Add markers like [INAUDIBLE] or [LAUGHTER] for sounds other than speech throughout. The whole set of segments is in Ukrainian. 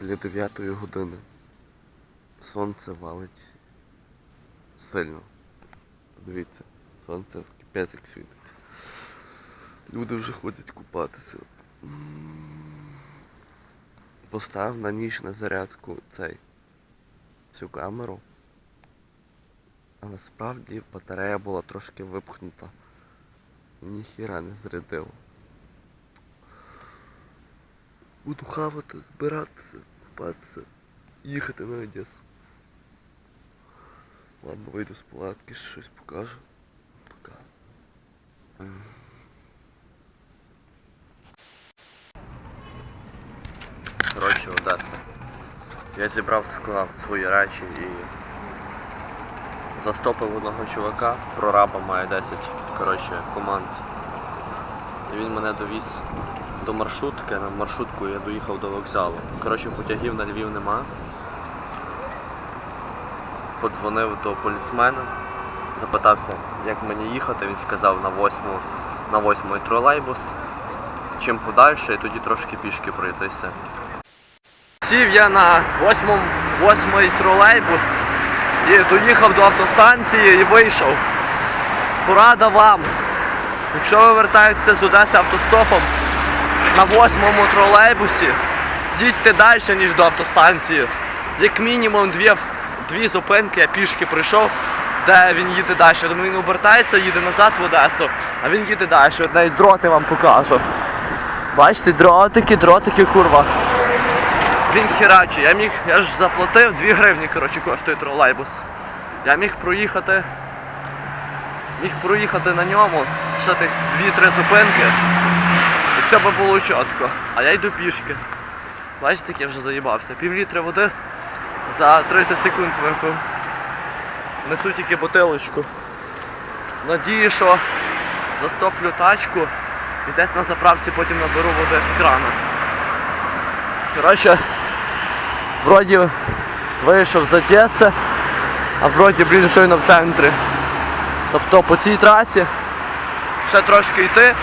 біля 9 години. Сонце валить сильно. Дивіться, сонце в кипець світить. Люди вже ходять купатися. Постав на ніч на зарядку цей цю камеру. А насправді батарея була трошки випхнута. Ніхіра не зарядило. Буду хавати, збиратися, купатися, їхати на Одесу. Ладно, вийду з палатки, щось покажу. Пока. Коротше, Одеса. Я зібрав склав свої речі і застопив одного чувака, прораба має 10 коротше, команд. І він мене довіз до маршрутки, на маршрутку я доїхав до вокзалу. Коротше, потягів на Львів нема. Подзвонив до поліцмена, запитався, як мені їхати, він сказав на восьму, на восьмий тролейбус. Чим подальше, і тоді трошки пішки пройтися. Сів я на восьмому, восьмий тролейбус і доїхав до автостанції і вийшов. Порада вам. Якщо ви вертаєтеся з Одеси автостопом на восьмому тролейбусі, їдьте далі, ніж до автостанції. Як мінімум дві, дві зупинки я пішки прийшов, де він їде далі. Думаю, він обертається, їде назад в Одесу, а він їде далі. Навіть дроти вам покажу. Бачите, дротики, дротики, курва. Він херачий. Я міг, я ж заплатив 2 гривні, коротше, коштує тролейбус. Я міг проїхати. Міг проїхати на ньому ще тих 2-3 зупинки. І все би було чітко. А я йду пішки. Бачите, як я вже заїбався. Пів літра води за 30 секунд випив. Несу тільки бутилочку. Надію, що застоплю тачку і десь на заправці потім наберу води з крана. Коротше, вроді вийшов з Одеси, а вроді, блін, щойно в центрі. Тобто по цій трасі ще трошки йти.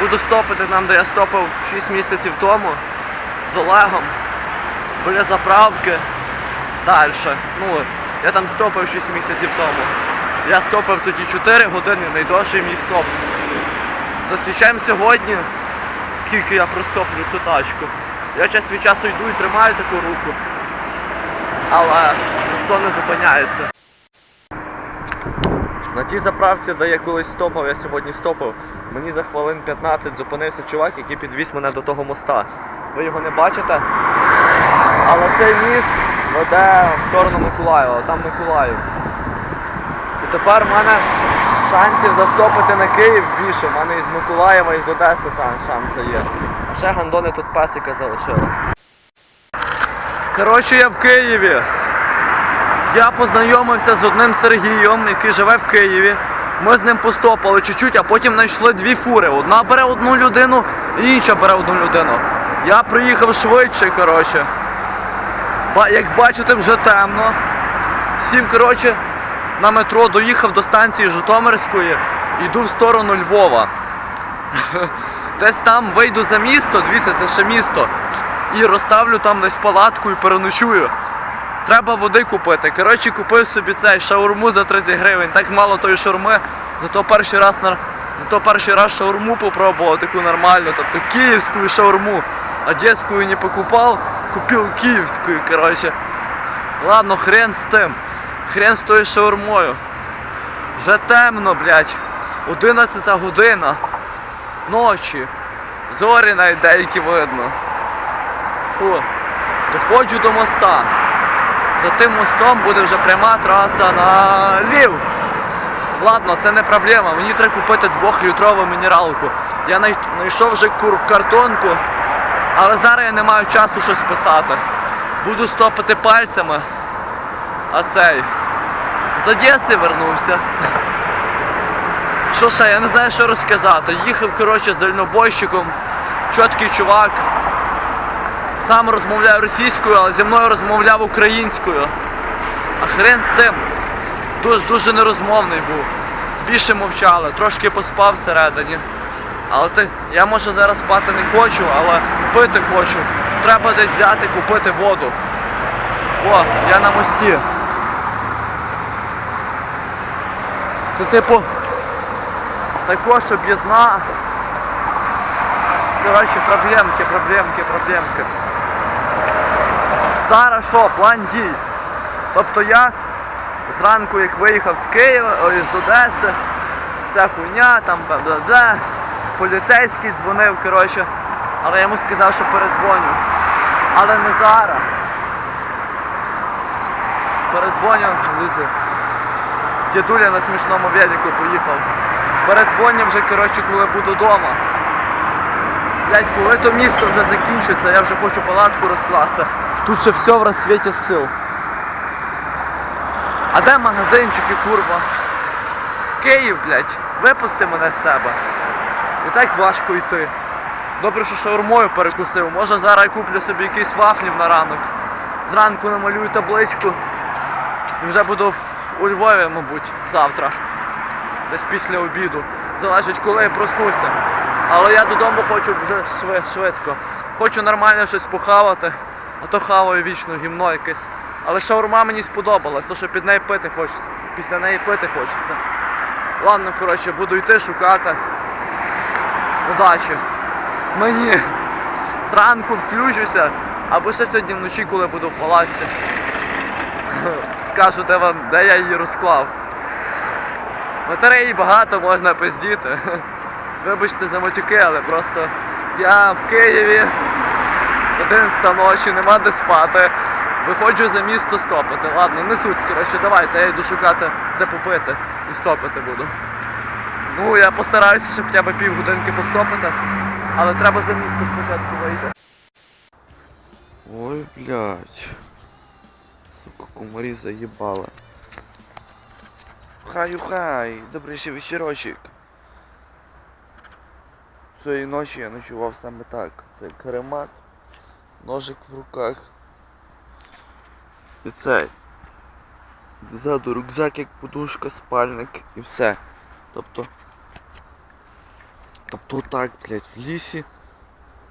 Буду стопити там, де я стопив 6 місяців тому з Олегом. Біля заправки. Далі. Ну, я там стопив 6 місяців тому. Я стопив тоді 4 години, найдовший мій стоп. Засвічаємо сьогодні, скільки я простоплю цю тачку. Я час від часу йду і тримаю таку руку. Але ніхто не зупиняється. На тій заправці, де я колись стопав, я сьогодні стопав, мені за хвилин 15 зупинився чувак, який підвіз мене до того моста. Ви його не бачите? Але цей міст веде в сторону Миколаєва, там Миколаїв. І тепер в мене шансів застопити на Київ більше. У мене із Миколаєва, і з Одеси шанси є. А ще гандони тут песика залишили. Коротше, я в Києві. Я познайомився з одним Сергієм, який живе в Києві. Ми з ним постопали чуть-чуть, а потім знайшли дві фури. Одна бере одну людину, інша бере одну людину. Я приїхав швидше, коротше. Як бачите, вже темно. Сів, коротше, на метро доїхав до станції Житомирської, йду в сторону Львова. [LAUGHS] Десь там вийду за місто, дивіться, це ще місто. І розставлю там десь палатку і переночую. Треба води купити. Коротше, купив собі цей шаурму за 30 гривень. Так мало тої шаурми. Зато перший раз зато перший раз шаурму попробував таку нормальну, тобто київську шаурму. Одеськую не покупав, купив київську, коротше. Ладно, хрен з тим. Хрен з тою шаурмою. Вже темно, блядь. 11 година. Ночі. Зорі навіть деякі видно. Фу. Доходжу до моста. За тим мостом буде вже пряма траса на Львів. Ладно, це не проблема. Мені треба купити двохлітрову мінералку. Я знайшов вже картонку, але зараз я не маю часу щось писати. Буду стопити пальцями. А цей. З Одеси вернувся. Що ще, я не знаю, що розказати. Їхав, коротше, з дальнобойщиком. Чіткий чувак. Сам розмовляю російською, але зі мною розмовляв українською. А хрен з тим. Дуже, дуже нерозмовний був. Більше мовчали, трошки поспав всередині. Але ти, я може зараз спати не хочу, але пити хочу. треба десь взяти, купити воду. О, я на мості. Це типу також об'їзна. Коротше, проблемки, проблемки, проблемки. Зараз що, план дій. Тобто я зранку, як виїхав з Києва, з Одеси, вся хуйня, там бла-бла-бла, поліцейський дзвонив, коротше, але я йому сказав, що передзвоню. Але не зараз. Передзвоню, дивіться, дідуля на смішному велику поїхав. Передзвоню вже, коротше, коли буду вдома. Блять, коли то місто вже закінчиться, я вже хочу палатку розкласти. Тут ще все в розсвіті сил. А де магазинчики, курва? Київ, блядь, випусти мене з себе. І так важко йти. Добре, що шаурмою перекусив. Може зараз я куплю собі якісь вафлів на ранок. Зранку намалюю табличку. І вже буду у Львові, мабуть, завтра. Десь після обіду. Залежить, коли я проснуся. Але я додому хочу вже швидко. Хочу нормально щось похавати, а то хаваю вічно гімно якесь. Але шаурма мені сподобалась, то що під неї пити хочеться. Після неї пити хочеться. Ладно, коротше, буду йти шукати. Удачі. Мені зранку включуся, або ще сьогодні вночі, коли буду в палаці. Скажу де вам, де я її розклав. Батареї багато можна пиздіти. Вибачте за матюки, але просто я в Києві 11 ночі, нема де спати. Виходжу за місто стопити. Ладно, не суть, коротше, давайте, я йду шукати, де попити і стопити буду. Ну, я постараюся ще хоча б півгодинки постопити, але треба за місто спочатку вийти. Ой, блядь. Сука, кумарі заїбала. Хай, хай, добрий ще вечірочок. Цієї ночі я ночував саме так. Це каремат, ножик в руках. І цей. Ззаду рюкзак як подушка, спальник і все. Тобто. Тобто так, блядь, в лісі,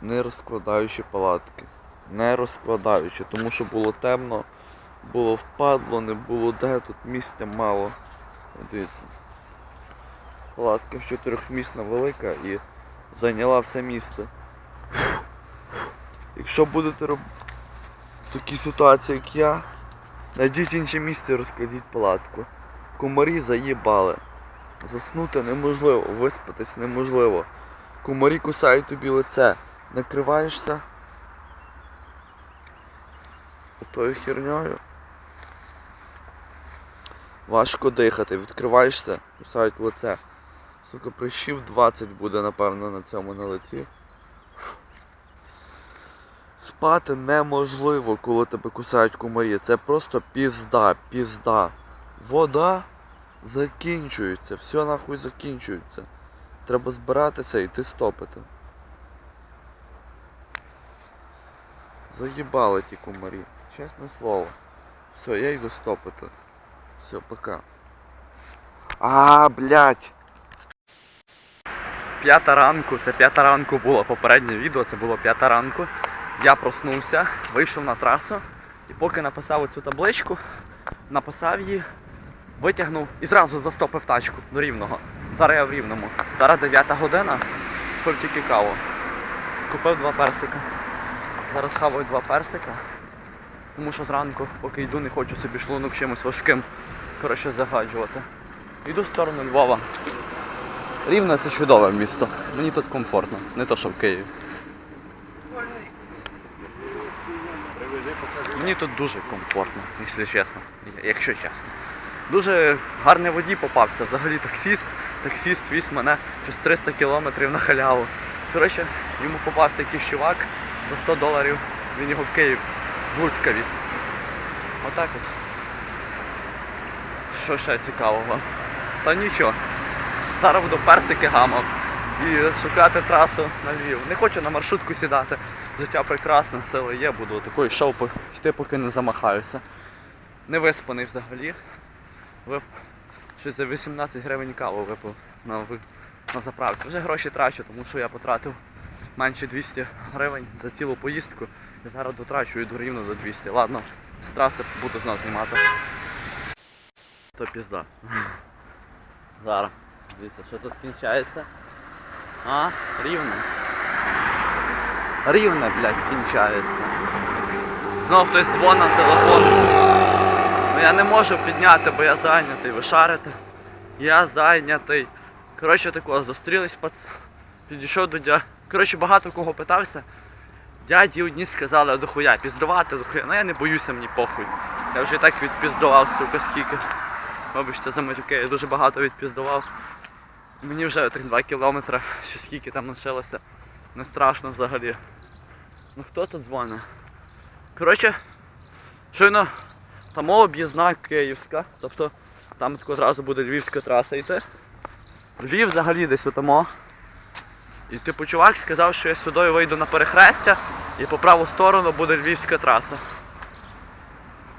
не розкладаючи палатки. Не розкладаючи, тому що було темно, було впадло, не було де, тут місця мало. Дивіться. Палатка чотирьохмісна велика і зайняла все місце. Якщо будете робити такі ситуації, як я, знайдіть інше місце і розкладіть палатку. Комарі заїбали. Заснути неможливо, виспатись неможливо. Комарі кусають тобі лице. Накриваєшся отою херньою. Важко дихати, відкриваєшся, кусають лице. Сука, прищів 20 буде, напевно, на цьому на лиці. Спати неможливо, коли тебе кусають комарі. Це просто пізда, пізда. Вода закінчується, все нахуй закінчується. Треба збиратися і йти стопити. Заїбали ті комарі. Чесне слово. Все, я йду стопити. Все, пока. А, блядь. П'ята ранку, це п'ята ранку було попереднє відео, це було п'ята ранку. Я проснувся, вийшов на трасу і поки написав оцю табличку, написав її, витягнув і зразу застопив тачку до рівного. Зараз я в рівному. Зараз 9 година, купив тільки каву. Купив два персика. Зараз хаваю два персика. Тому що зранку, поки йду, не хочу собі шлунок чимось важким коротше, загаджувати. Йду в сторону Львова. Рівне це чудове місто. Мені тут комфортно, не то що в Києві. Мені тут дуже комфортно, якщо чесно. Якщо чесно. Дуже гарний водій попався. Взагалі таксіст. Таксіст віз мене щось 300 кілометрів на халяву. Коротше, йому попався якийсь чувак за 100 доларів. Він його в Київ з Луцька віз. Отак от. Що ще цікавого? Та нічого. Зараз буду персики гамав і шукати трасу на Львів. Не хочу на маршрутку сідати. Життя прекрасне, сили є, буду такою йшов, йти, поки не замахаюся. Не виспаний взагалі. Вип... Щось за 18 гривень каву випив на, на заправці. Вже гроші трачу, тому що я потратив менше 200 гривень за цілу поїздку Я зараз дотрачу йду рівно до 200. Ладно, з траси буду знов знімати. То пізда. Зараз. Дивіться, що тут кінчається. А, рівно. Рівно, блядь, кінчається. Знов хтось дзвонив на телефон. Ну я не можу підняти, бо я зайнятий. Ви шарите? Я зайнятий. Коротше такого, зустрілись пац. Підійшов до дя. Коротше, багато кого питався. Дяді одні сказали дохуя, піздувати дохуя. Ну я не боюся, мені похуй. Я вже і так відпіздував, сука, скільки. Вибачте, за матюки, я дуже багато відпіздував. Мені вже тих 2 кілометри, чи скільки там лишилося. Не страшно взагалі. Ну хто тут дзвонить? Коротше, щойно там об'їзна Київська, тобто там тако одразу буде львівська траса йти. Львів взагалі десь отамо. І типу чувак сказав, що я сюди вийду на перехрестя і по праву сторону буде львівська траса.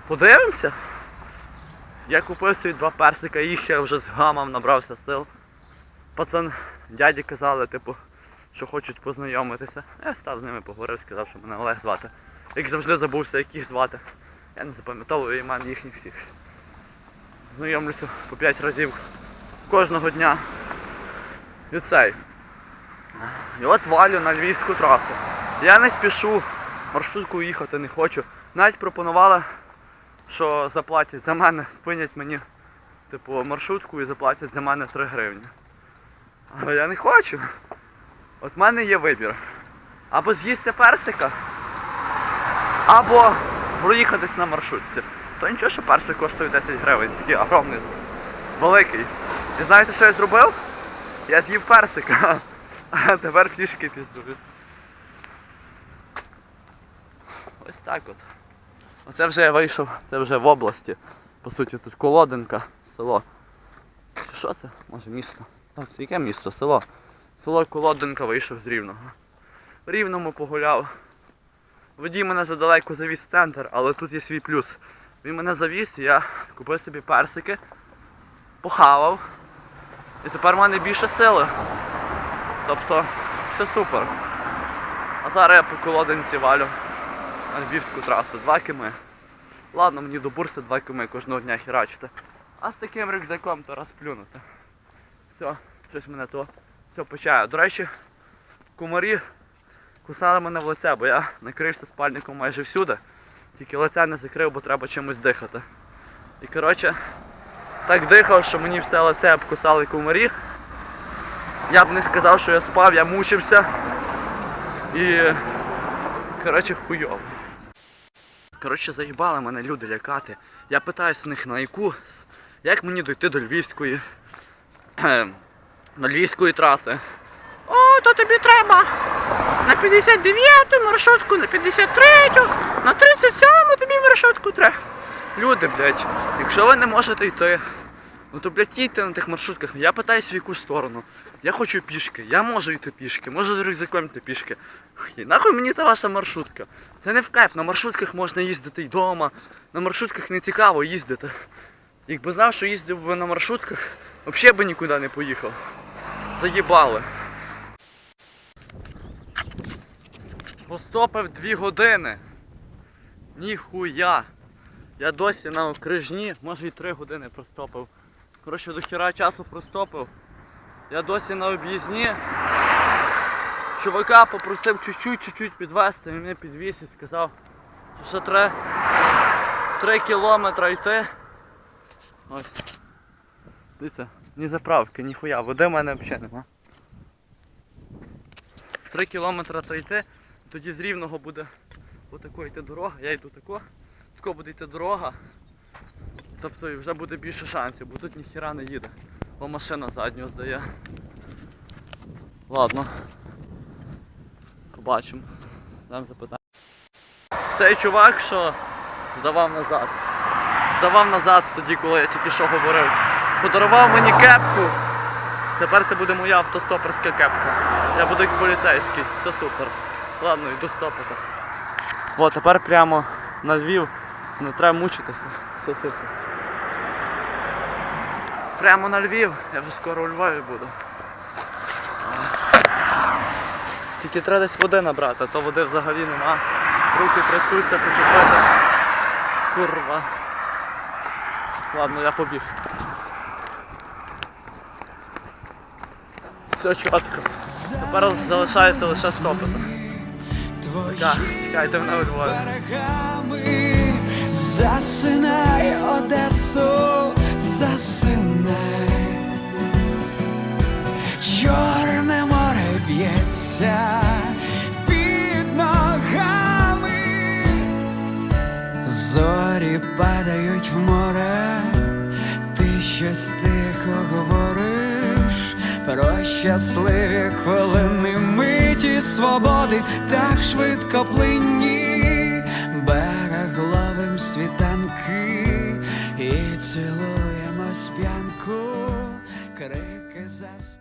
Подивимося. Я купив собі два персика, їх я вже згамав, набрався сил. Пацан, дяді казали, типу, що хочуть познайомитися. Я став з ними поговорив, сказав, що мене Олег звати. Як завжди забувся, як їх звати. Я не запам'ятовую імен їхніх всіх. Знайомлюся по 5 разів кожного дня. І цей. І от валю на львівську трасу. Я не спішу, маршрутку їхати не хочу. Навіть пропонували, що заплатять за мене, спинять мені типу, маршрутку і заплатять за мене 3 гривні. Але я не хочу. От в мене є вибір. Або з'їсти персика, або проїхатись на маршрутці. То нічого, що персик коштує 10 гривень, такий огромний, великий. І знаєте, що я зробив? Я з'їв персика, [LAUGHS] а тепер фішки піздую. Ось так от. Оце вже я вийшов, це вже в області. По суті, тут Колоденка, село. Що це? Може місто? Так, це яке місто? Село. Село Колоденка вийшов з Рівного. В Рівному погуляв. Водій мене задалеко завіз в центр, але тут є свій плюс. Він мене завіз, я купив собі персики, похавав. І тепер в мене більше сили. Тобто, все супер. А зараз я по колодинці валю на Львівську трасу. Два кими. Ладно, мені до бурси два кими кожного дня херачити. А з таким рюкзаком то розплюнути. Все, щось мене то все почає. До речі, кумарі кусали мене в лице, бо я накрився спальником майже всюди. Тільки лице не закрив, бо треба чимось дихати. І коротше, так дихав, що мені все лице обкусали кумарі. Я б не сказав, що я спав, я мучився. І коротше хуйово. Коротше, заїбали мене люди лякати. Я питаюсь у них на яку, як мені дойти до Львівської. До Львівської траси. О, то тобі треба на 59-ту маршрутку, на 53-ю, на 37-му тобі маршрутку треба. Люди, блядь, якщо ви не можете йти, ну то блядь, їдьте на тих маршрутках. Я питаюсь в яку сторону. Я хочу пішки, я можу йти пішки, можу з рюкзаком йти пішки. І нахуй мені та ваша маршрутка. Це не в кайф, на маршрутках можна їздити й вдома, на маршрутках не цікаво їздити. Якби знав, що їздив би на маршрутках, взагалі би нікуди не поїхав. Заїбали. Постопив дві години. Ніхуя. Я досі на окрижні, може і три години простопив. Коротше, до хіра часу простопив. Я досі на об'їзні. Чувака попросив чуть-чуть, підвести, він мене підвіз і сказав, що ще три, три кілометри йти. Ось. Дивіться, ні заправки, ніхуя, води в мене взагалі нема. Три кілометри то йти, тоді з рівного буде отако йти дорога, я йду тако, тако буде йти дорога. Тобто вже буде більше шансів, бо тут ніхіра не їде. Бо машина заднього здає. Ладно. Побачимо. Дам запитання. Цей чувак, що здавав назад. Здавав назад тоді, коли я тільки що говорив. Подарував мені кепку. Тепер це буде моя автостоперська кепка. Я буду як поліцейський. Все супер. Ладно, йду стопити. О, тепер прямо на Львів. Не треба мучитися. Все супер. Прямо на Львів. Я вже скоро у Львові буду. Тільки треба десь води набрати, а то води взагалі нема. руки трясуться, хочу. Курва. Ладно, я побіг. Все чітко. Тепер залишається лише стопити. Чекайте мене у засинай, Одесу, засинай. Чорне море б'ється під ногами. Зорі падають в море, ти щось тихо говориш про щасливі хвилини миті свободи, так швидко плинні, берег ловим світанки і цілуємо п'янку, крики засмі.